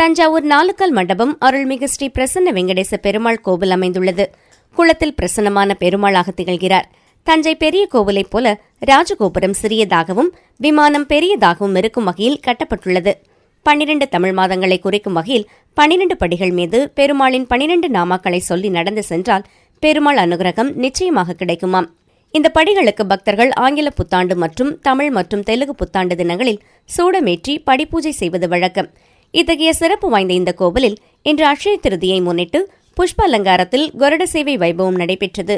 தஞ்சாவூர் நாலுக்கல் மண்டபம் அருள்மிகு ஸ்ரீ பிரசன்ன வெங்கடேச பெருமாள் கோவில் அமைந்துள்ளது. குளத்தில் பிரசன்னமான பெருமாளாக திகழ்கிறார். தஞ்சை பெரிய கோவிலைப் போல ராஜகோபுரம் சிறியதாகவும் விமானம் பெரியதாகவும் இருக்கும் வகையில் கட்டப்பட்டுள்ளது. பன்னிரண்டு தமிழ் மாதங்களை குறிக்கும் வகையில் பன்னிரண்டு படிகள் மீது பெருமாளின் பனிரெண்டு நாமாக்களை சொல்லி நடந்து சென்றால் பெருமாள் அனுகிரகம் நிச்சயமாக கிடைக்குமாம். இந்த படிகளுக்கு பக்தர்கள் ஆங்கில புத்தாண்டு மற்றும் தமிழ் மற்றும் தெலுங்கு புத்தாண்டு தினங்களில் சூடமேற்றி படிப்பூஜை செய்வது வழக்கம். இத்தகைய சிறப்பு வாய்ந்த இந்த கோவிலில் இன்று அட்சய திருதியை முன்னிட்டு புஷ்ப அலங்காரத்தில் கருட சேவை வைபவம் நடைபெற்றது.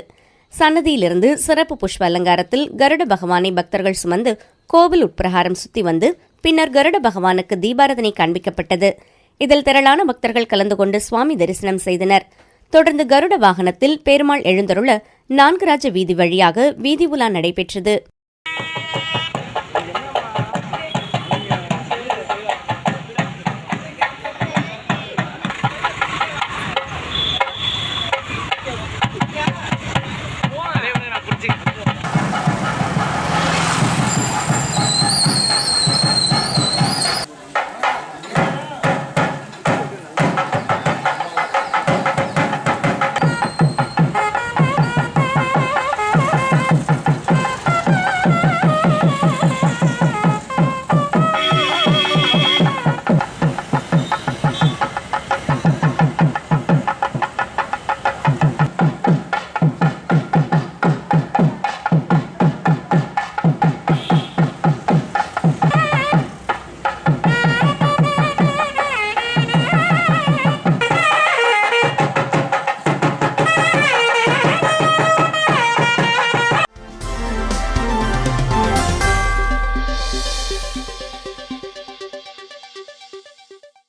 சன்னதியிலிருந்து சிறப்பு புஷ்ப அலங்காரத்தில் கருட பகவானை பக்தர்கள் சுமந்து கோவில் உட்பிரகாரம் சுத்தி வந்து பின்னர் கருட பகவானுக்கு தீபாரதனை காண்பிக்கப்பட்டது. இதில் திரளான பக்தர்கள் கலந்து கொண்டு சுவாமி தரிசனம் செய்தனர். தொடர்ந்து கருட வாகனத்தில் பெருமாள் எழுந்தருள நான்கு ராஜ வீதி வழியாக வீதி உலா நடைபெற்றது.